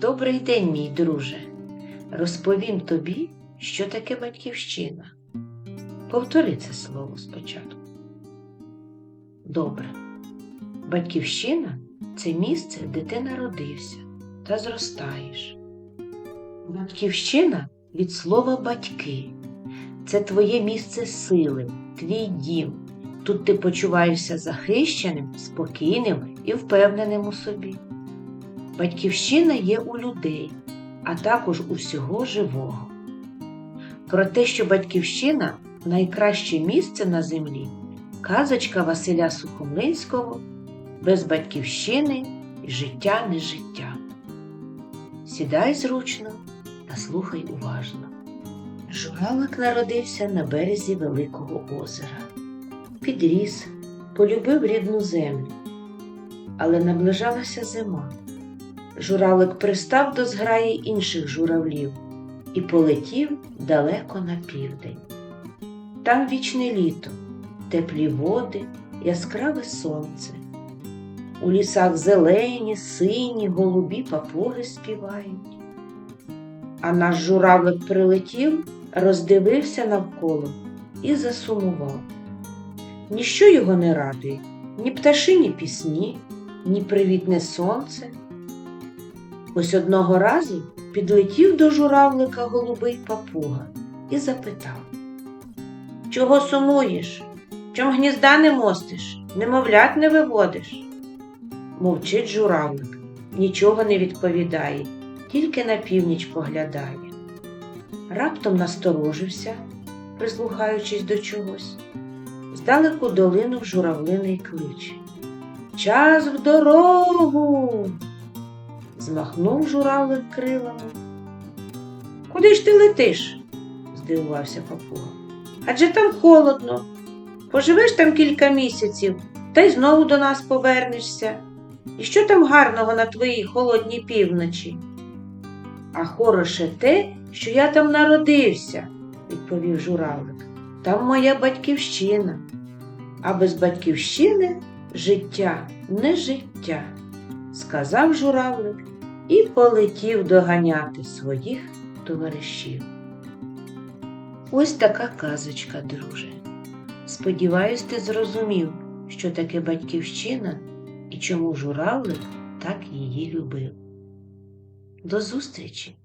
Добрий день, мій друже. Розповім тобі, що таке батьківщина. Повтори це слово спочатку. Добре. Батьківщина це місце, де ти народився та зростаєш. Батьківщина від слова батьки. Це твоє місце сили, твій дім. Тут ти почуваєшся захищеним, спокійним і впевненим у собі. Батьківщина є у людей, а також у всього живого. Про те, що батьківщина найкраще місце на землі, казочка Василя Сухомлинського без батьківщини життя не життя. Сідай зручно та слухай уважно. Журавлик народився на березі Великого озера. Підріс, полюбив рідну землю. Але наближалася зима. Журавлик пристав до зграї інших журавлів і полетів далеко на південь. Там вічне літо, теплі води, яскраве сонце. У лісах зелені, сині, голубі папуги співають. А наш журавлик прилетів, роздивився навколо і засумував. Ніщо його не радує, ні пташині пісні, ні привітне сонце. Ось одного разу підлетів до журавлика голубий папуга і запитав Чого сумуєш? Чом гнізда не мостиш, немовлят не виводиш? Мовчить журавлик, нічого не відповідає, тільки на північ поглядає. Раптом насторожився, прислухаючись до чогось. Здалеку долинув журавлиний клич. Час в дорогу. Змахнув журавлик крилами. Куди ж ти летиш? здивувався папуга. Адже там холодно. Поживеш там кілька місяців та й знову до нас повернешся. І що там гарного на твоїй холодній півночі? А хороше те, що я там народився, відповів журавлик. Там моя батьківщина. А без батьківщини життя не життя, сказав журавлик і полетів доганяти своїх товаришів. Ось така казочка, друже. Сподіваюсь, ти зрозумів, що таке батьківщина і чому журавлик так її любив. До зустрічі!